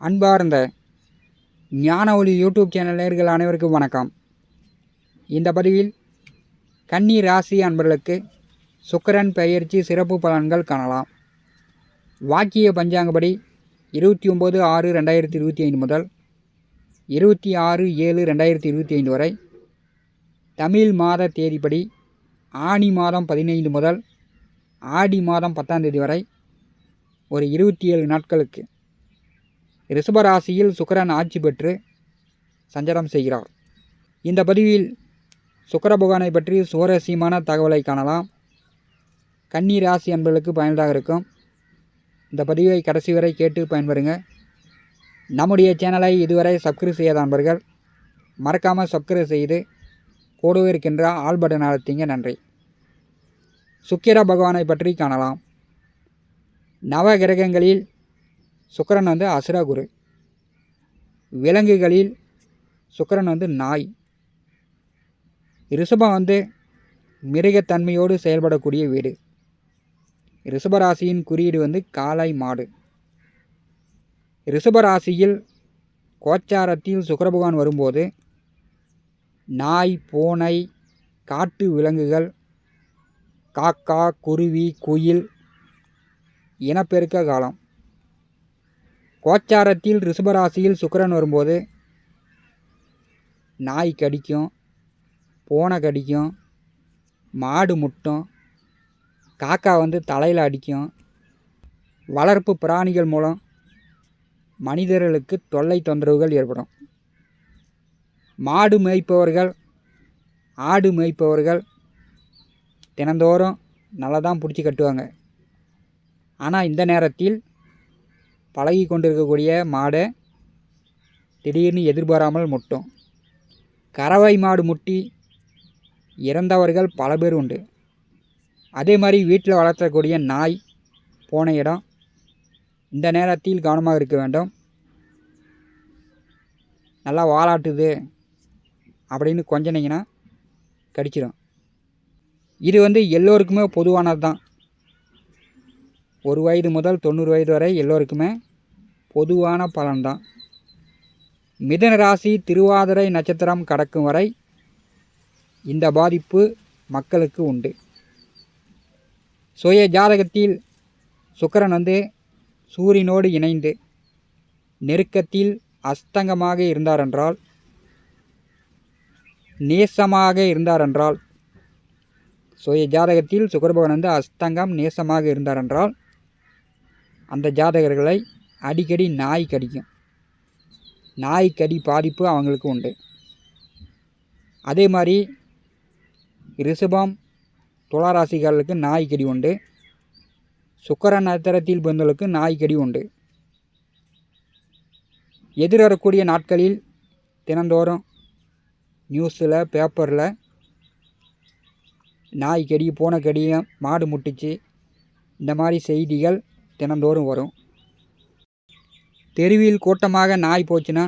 அன்பார்ந்த ஞான ஒளி யூடியூப் சேனல் நேர்கள் அனைவருக்கும் வணக்கம். இந்த பதிவில் கன்னி ராசி அன்பர்களுக்கு சுக்கிரன் பெயர்ச்சி சிறப்பு பலன்கள் காணலாம். வாக்கிய பஞ்சாங்கப்படி இருபத்தி ஒம்பது ஆறு ரெண்டாயிரத்தி இருபத்தி ஐந்து முதல் இருபத்தி ஆறு ஏழு ரெண்டாயிரத்தி இருபத்தி ஐந்து வரை தமிழ் மாத தேதிப்படி ஆனி மாதம் பதினைந்து முதல் ஆடி மாதம் பத்தாம் தேதி வரை ஒரு இருபத்தி ஏழு நாட்களுக்கு ரிஷபராசியில் சுக்கரன் ஆட்சி பெற்று சஞ்சாரம் செய்கிறார். இந்த பதிவில் சுக்கர பகவானை பற்றி சுவாரஸ்யமான தகவலை காணலாம். கன்னி ராசி என்பவர்களுக்கு பயனுள்ளதாக இருக்கும். இந்த பதிவை கடைசி வரை கேட்டு பயன்பெறுங்க. நம்முடைய சேனலை இதுவரை சப்ஸ்கிரைப் செய்யாத அன்பர்கள் மறக்காமல் சப்ஸ்கிரைப் செய்து கூடவே இருக்கின்ற ஆல் பட்டன் அழுத்திங்க நன்றி. சுக்கிர பகவானை பற்றி காணலாம். நவ கிரகங்களில் சுக்கரன் வந்து அசுரகுரு விலங்குகளில் சுக்கரன் வந்து நாய். ரிஷபம் வந்து மிருகத்தன்மையோடு செயல்படக்கூடிய வீடு. ரிஷபராசியின் குறியீடு வந்து காளை மாடு. ரிஷபராசியில் கோச்சாரத்தில் சுக்கரபகவான் வரும்போது நாய் பூனை காட்டு விலங்குகள் காக்கா குருவி குயில் இனப்பெருக்க காலம். கோச்சாரத்தில் ரிஷபராசியில் சுக்கிரன் வரும்போது நாய் கடிக்கும் பூனை கடிக்கும் மாடு முட்டும் காக்கா வந்து தலையில் அடிக்கும். வளர்ப்பு பிராணிகள் மூலம் மனிதர்களுக்கு தொல்லை தொந்தரவுகள் ஏற்படும். மாடு மேய்ப்பவர்கள் ஆடு மேய்ப்பவர்கள் தினந்தோறும் நல்லா தான் பிடிச்சி கட்டுவாங்க. ஆனால் இந்த நேரத்தில் பழகி கொண்டிருக்கக்கூடிய மாடை திடீர்னு எதிர்பாராமல் முட்டும். கறவை மாடு முட்டி இறந்தவர்கள் பல பேர் உண்டு. அதே மாதிரி வீட்டில் வளர்த்தக்கூடிய நாய் போன இடம். இந்த நேரத்தில் கவனமாக இருக்க வேண்டும். நல்லா வாலாட்டுது அப்படின்னு கொஞ்சனிங்கன்னா கடிச்சிடும். இது வந்து எல்லோருக்குமே பொதுவானது தான் ஒரு வயது முதல் தொண்ணூறு வயது வரை எல்லோருக்குமே பொதுவான பலன்தான். மிதன ராசி திருவாதிரை நட்சத்திரம் கடக்கும் வரை இந்த பாதிப்பு மக்களுக்கு உண்டு. சுய ஜாதகத்தில் சுக்கரன் வந்து சூரியனோடு இணைந்து நெருக்கத்தில் அஸ்தங்கமாக இருந்தாரென்றால் நேசமாக இருந்தாரென்றால் சுய ஜாதகத்தில் சுக்கரபகவான் வந்து அஸ்தங்கம் நேசமாக இருந்தாரென்றால் அந்த ஜாதகர்களை அடிக்கடி நாய் கடிக்கும். நாய் கடி பாதிப்பு அவங்களுக்கு உண்டு. அதே மாதிரி ரிஷபம் துளாராசிக்காரர்களுக்கு நாய் கடி உண்டு. சுக்கர நட்சத்திரத்தில் பிறந்தவர்களுக்கு நாய் கடி உண்டு. எதிர்வரக்கூடிய நாட்களில் தினந்தோறும் நியூஸில் பேப்பரில் நாய் கடி பூனை கடியும் மாடு முட்டுச்சு. இந்த மாதிரி செய்திகள் தினந்தோறும் வரும். தெருவில் கூட்டமாக நாய் போச்சுன்னா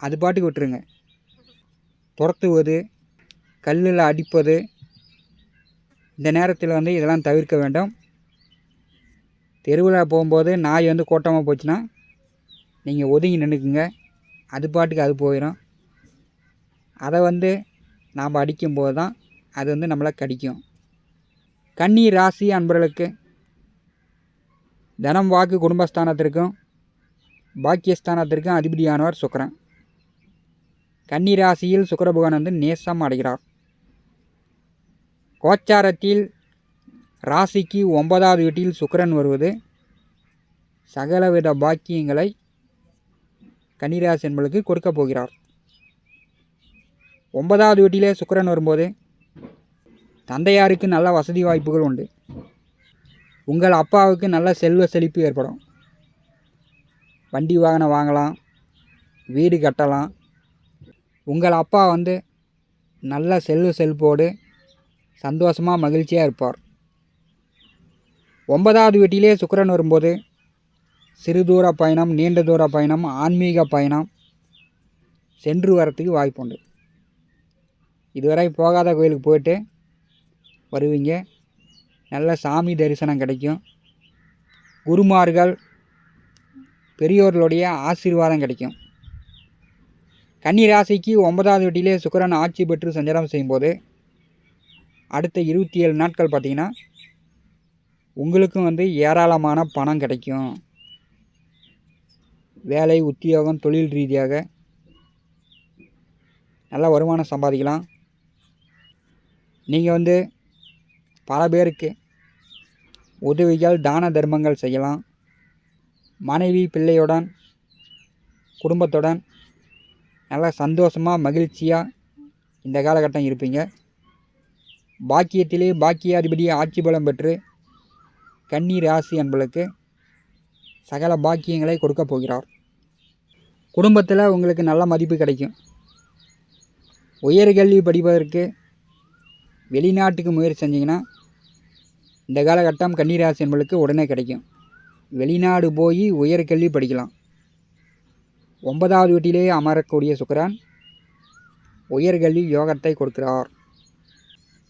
அது பாட்டுக்கு விட்டுருங்க. துரத்துவது கல்லில் அடிப்பது இந்த நேரத்தில் வந்து இதெல்லாம் தவிர்க்க வேண்டும். தெருவில் போகும்போது நாய் வந்து கூட்டமாக போச்சுன்னா நீங்கள் ஒதுங்கி நின்றுக்குங்க அது பாட்டுக்கு அது போயிடும் அதை வந்து நாம் அடிக்கும்போது தான் அது வந்து நம்மளை கடிக்கும். கன்னி ராசி அன்பர்களுக்கு தனம் வாக்கு குடும்பஸ்தானத்திற்கும் பாக்கியஸ்தானத்திற்கும் அதிபதியானவர் சுக்கரன். கன்னி ராசியில் சுக்கர பகவான் வந்து நேசம் அடைகிறார். கோச்சாரத்தில் ராசிக்கு ஒன்பதாவது வீட்டில் சுக்கரன் வருவது சகலவித பாக்கியங்களை கன்னிராசி என்பளுக்கு கொடுக்கப் போகிறார். ஒன்பதாவது வீட்டிலே சுக்கரன் வரும்போது தந்தையாருக்கு நல்ல வசதி வாய்ப்புகள் உண்டு. உங்கள் அப்பாவுக்கு நல்ல செல்வ செழிப்பு ஏற்படும். வண்டி வாகனம் வாங்கலாம் வீடு கட்டலாம். உங்கள் அப்பா வந்து நல்ல செல்வ செழிப்போடு சந்தோஷமாக மகிழ்ச்சியாக இருப்பார். ஒன்பதாவது வீட்டிலே சுக்கரன் வரும்போது சிறு தூர பயணம் நீண்ட தூர பயணம் ஆன்மீக பயணம் சென்று வரத்துக்கு வாய்ப்பு உண்டு. இதுவரை போகாத கோயிலுக்கு போயிட்டு வருவீங்க. நல்ல சாமி தரிசனம் கிடைக்கும். குருமார்கள் பெரியோர்களுடைய ஆசீர்வாதம் கிடைக்கும். கன்னி ராசிக்கு ஒன்பதாவது வீட்டிலே சுக்கிரன் ஆட்சி பெற்று சஞ்சாரம் செய்யும்போது அடுத்த இருபத்தி ஏழு நாட்கள் பார்த்தீங்கன்னா உங்களுக்கும் வந்து ஏராளமான பணம் கிடைக்கும். வேலை உத்தியோகம் தொழில் ரீதியாக நல்ல வருமானம் சம்பாதிக்கலாம். நீங்கள் வந்து பல பேருக்கு உதவிகள் தான தர்மங்கள் செய்யலாம். மனைவி பிள்ளையுடன் குடும்பத்துடன் நல்லா சந்தோஷமாக மகிழ்ச்சியாக இந்த காலகட்டம் இருப்பீங்க. பாக்கியத்திலே பாக்கியாதிபதி ஆட்சி பலம் பெற்று கன்னி ராசி என்பளுக்கு சகல பாக்கியங்களை கொடுக்க போகிறார். குடும்பத்தில் உங்களுக்கு நல்ல மதிப்பு கிடைக்கும். உயர்கல்வி படிப்பதற்கு வெளிநாட்டுக்கு முயற்சி செஞ்சிங்கன்னா இந்த காலகட்டம் கன்னிராசி என்பளுக்கு உடனே கிடைக்கும். வெளிநாடு போய் உயர்கல்வி படிக்கலாம். ஒன்பதாவது வீட்டிலே அமரக்கூடிய சுக்கரான் உயர்கல்வி யோகத்தை கொடுக்கிறார்.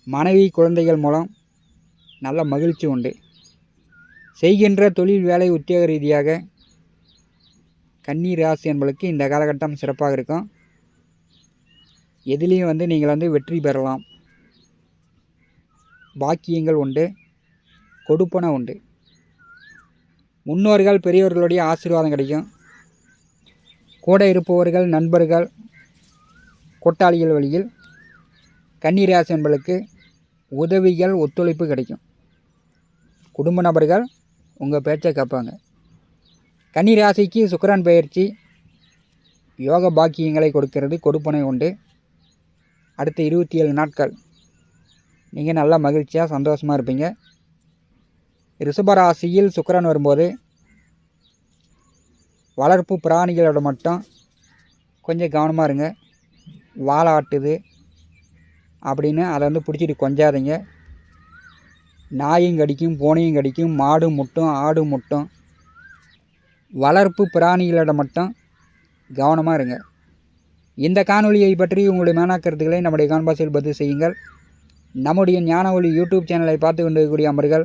மனைவி குழந்தைகள் மூலம் நல்ல மகிழ்ச்சி உண்டு. செய்கின்ற தொழில் வேலை உத்தியோக ரீதியாக கன்னி ராசி என்பளுக்கு இந்த காலகட்டம் சிறப்பாக இருக்கும். எதிலையும் வந்து நீங்கள் வந்து வெற்றி பெறலாம். பாக்கியங்கள் உண்டு. கொடுப்பன உண்டு. முன்னோர்கள் பெரியவர்களுடைய ஆசீர்வாதம் கிடைக்கும். கூட இருப்பவர்கள் நண்பர்கள் கூட்டாளிகள் வழியில் கன்னிராசி என்பளுக்கு உதவிகள் ஒத்துழைப்பு கிடைக்கும். குடும்ப நபர்கள் உங்கள் பேச்சை கேட்பாங்க. கன்னிராசிக்கு சுக்கரன் பயிற்சி யோக பாக்கியங்களை கொடுக்கிறது கொடுப்பனை உண்டு. அடுத்த இருபத்தி ஏழு நாட்கள். நீங்கள் நல்லா மகிழ்ச்சியாக சந்தோஷமாக இருப்பீங்க. ரிஷபராசியில் சுக்கரன் வரும்போது வளர்ப்பு பிராணிகளோட மட்டும் கொஞ்சம் கவனமாக இருங்க. வாழாட்டுது அப்படின்னு அதை வந்து பிடிச்சிட்டு கொஞ்சாதீங்க. நாயும் கடிக்கும் பூனையும் கடிக்கும் மாடு முட்டும் ஆடு முட்டும். வளர்ப்பு பிராணிகளோட மட்டும் கவனமாக இருங்க. இந்த காணொலியை பற்றி உங்களுடைய மேனாக்கருத்துக்களை நம்முடைய கான்பாஸில் பதிவு செய்யுங்கள். நம்முடைய ஞான ஒளி யூடியூப் சேனலை பார்த்து கொண்டிருக்கக்கூடிய அமர்கள்